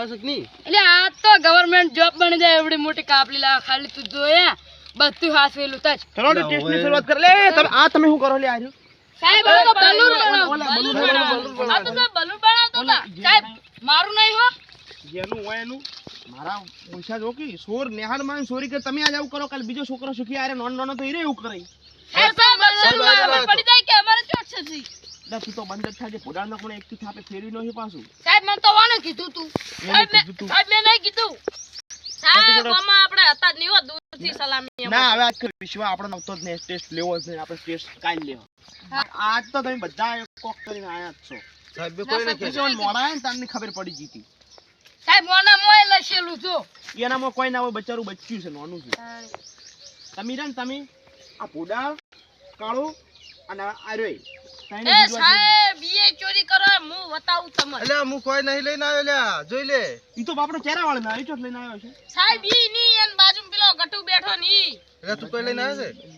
એટલે આ તો ગવર્મેન્ટ જોબ બની જાય એવડી મોટી કાપલી લાવ ખાલી તું જોયા બધું હાથવેલું તજ. ચલો ટેસ્ટની શરૂઆત કર લે. તમે આ તમે શું કરો લે આર્યો સાહેબ આ તો બલૂન બનાવો. આ તો સાહેબ બલૂન બનાવતો હતા. સાહેબ મારું નહીં હો. જેનું હોય એનું. મારા પૈસા જો કે સોર નેહાનમાં સોરી કે તમે આજ આવું કરો કાલ બીજો છોકરો સુખી આરે નોન નોનો તો ઈરે એવું કરે સાહેબ સાહેબ બલૂનમાં ખબર પડી જાય કે અમારે ચોટ છે જી. એટલે તું તો બંધ થાય પોડાનો પણ એક થી થાપે ફેરી નહીં છે પાછું. સાહેબ મને તો વાને કીધું તું. સાહેબ મેં- સાહેબ મેં નહીં કીધું. સાહેબ મામા આપણે હતા જ નહીં હો દૂરથી સલામી ના હવે આજ વિશ્વ આપણો આવતો જ નહીં ટેસ્ટ લેવો જ નહીં આપણે ટેસ્ટ કાલ લેવો. આજ તો તમે બધા કોક કરીને આયા જ છો. સાહેબ કોઈ મને મોડા ને તમને ખબર પડી ગઈ હતી. સાહેબ મોના મોય લશેલું છો એનામાં કોઈ ના હોય બચારું બચ્યું છે નોનું છે. તમે રે ને તમે આ પોડા કાળો અને આરોય એ સાહેબ ઈ ચોરી કરો હું બતાવું તમને. એટલે હું કોઈ નહીં લઈને આવ્યો લ્યા જોઈ લે. ઈ તો બાપડો ચહેરા વાળો ના ચોટ લઈને આવ્યો છે. સાહેબ ઈ ની એન બાજુ પેલો ગટુ બેઠો ની એટલે તું કોઈ લઈને આવ્યો છે?